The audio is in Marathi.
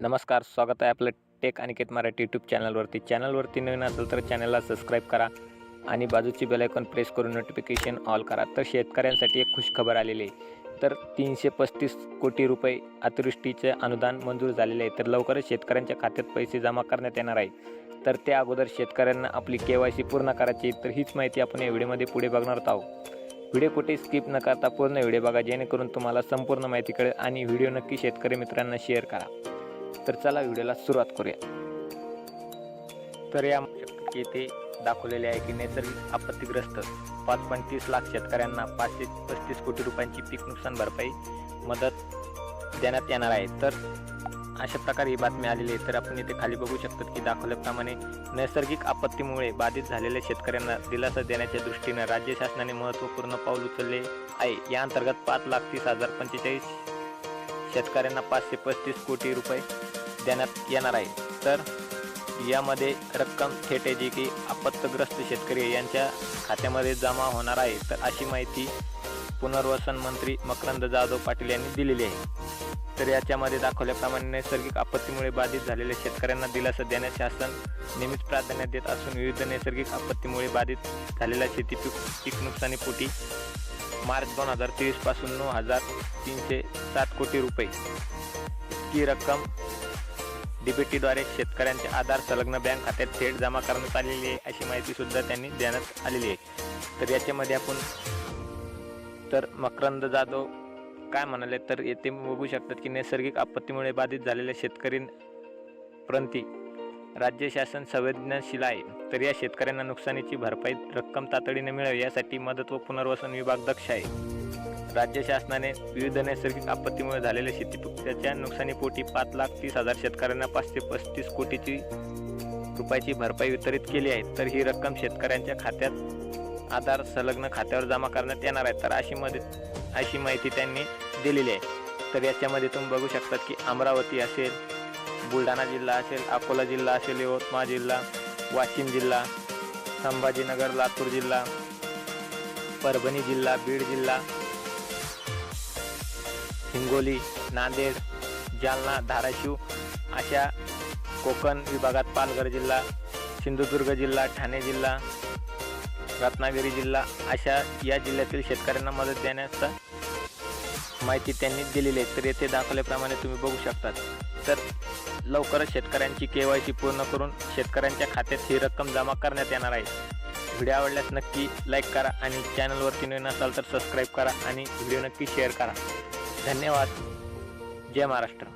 नमस्कार स्वागत आहे आपलं टेक अनिकेत मराठी यूट्यूब चॅनलवरती चॅनलवरती नवीन असेल तर चॅनलला सबस्क्राईब करा आणि बाजूची बेलायकॉन प्रेस करून नोटिफिकेशन ऑल करा. तर शेतकऱ्यांसाठी एक खुशखबर आलेली आहे. तर तीनशे पस्तीस कोटी रुपये अतिवृष्टीचे अनुदान मंजूर झालेले आहे. तर लवकरच शेतकऱ्यांच्या खात्यात पैसे जमा करण्यात येणार आहे. तर त्या अगोदर शेतकऱ्यांना आपली के वाय सी पूर्ण करायची तर हीच माहिती आपण या व्हिडिओमध्ये पुढे बघणार आहोत. व्हिडिओ कुठे स्किप न करता पूर्ण व्हिडिओ बघा जेणेकरून तुम्हाला संपूर्ण माहिती कळेल आणि व्हिडिओ नक्की शेतकरी मित्रांना शेअर करा. तर चला व्हिडिओला सुरुवात करूया. तर या येथे दाखवलेले आहे की नैसर्गिक आपत्तीग्रस्त पाच पॉईंट तीस लाख शेतकऱ्यांना पाचशे पस्तीस कोटी रुपयांची पीक नुकसान भरपाई मदत देण्यात येणार आहे. तर अशा प्रकारे ही बातमी आलेली आहे. तर आपण इथे खाली बघू शकतो की दाखवल्याप्रमाणे नैसर्गिक आपत्तीमुळे बाधित झालेल्या शेतकऱ्यांना दिलासा देण्याच्या दृष्टीनं राज्य शासनाने महत्त्वपूर्ण पाऊल उचलले आहे. या अंतर्गत पाच लाख तीस हजार पंचेचाळीस शेतकऱ्यांना पाचशे पस्तीस कोटी रुपये देण्यात येणार आहे. तर यामध्ये रक्कम थेट आहे जी की आपत्तग्रस्त शेतकरी यांच्या खात्यामध्ये जमा होणार आहे. तर अशी माहिती पुनर्वसन मंत्री मकरंद जाधव पाटील यांनी दिलेली आहे. तर याच्यामध्ये दाखवल्याप्रमाणे नैसर्गिक आपत्तीमुळे बाधित झालेल्या शेतकऱ्यांना दिलासा देण्यास शासन नेहमीच प्राधान्य देत असून विविध नैसर्गिक आपत्तीमुळे बाधित झालेल्या शेती पीक पीक नुकसानीपोटी मार्च दोन हजार तेवीसपासून नऊ हजार तीनशे सात कोटी रुपये. इतकी रक्कम डीबीटीद्वारे शेतकऱ्यांचे आधार संलग्न बँक खात्यात थेट जमा करण्यात आलेली आहे अशी माहिती सुद्धा त्यांनी देण्यात आलेली आहे. तर याच्यामध्ये आपण तर मकरंद जाधव काय म्हणाले तर येथे बघू शकतात की नैसर्गिक आपत्तीमुळे बाधित झालेल्या शेतकरी प्रंती राज्य शासन संवेदनशील आहे. तर या शेतकऱ्यांना नुकसानीची भरपाई रक्कम तातडीने मिळावी यासाठी मदत व पुनर्वसन विभाग दक्ष आहे. राज्य शासनाने विविध नैसर्गिक आपत्तीमुळे झालेल्या शेती नुकसानीपोटी पाच लाख तीस हजार शेतकऱ्यांना पाचशे पस्तीस कोटीची रुपयाची भरपाई वितरित केली आहे. तर ही रक्कम शेतकऱ्यांच्या खात्यात आधार संलग्न खात्यावर जमा करण्यात येणार आहे. तर अशी मदत अशी माहिती त्यांनी दिलेली आहे. तर याच्यामध्ये तुम्ही बघू शकतात की अमरावती असेल बुलढाणा जिल्हा असेल अकोला जिल्हा असेल यवतमाळ जिल्हा वाशिम जिल्हा संभाजीनगर लातूर जिल्हा परभणी जिल्हा बीड जिल्हा हिंगोली नांदेड जालना धाराशिव अशा कोकण विभागात पालघर जिल्हा सिंधुदुर्ग जिल्हा ठाणे जिल्हा रत्नागिरी जिल्हा अशा या जिल्ह्यातील शेतकऱ्यांना मदत देण्याचा माहिती त्यांनीच दिलेली आहे तर येथे दाखवल्याप्रमाणे तुम्ही बघू शकतात. तर लवकरच शेतकऱ्यांची के वाय सी पूर्ण करून शेतकऱ्यांच्या खात्यात ही रक्कम जमा करण्यात येणार आहे. व्हिडिओ आवडल्यास नक्की लाईक करा आणि चॅनलवरती नवीन असाल तर सबस्क्राईब करा आणि व्हिडिओ नक्की शेअर करा. धन्यवाद. जय महाराष्ट्र.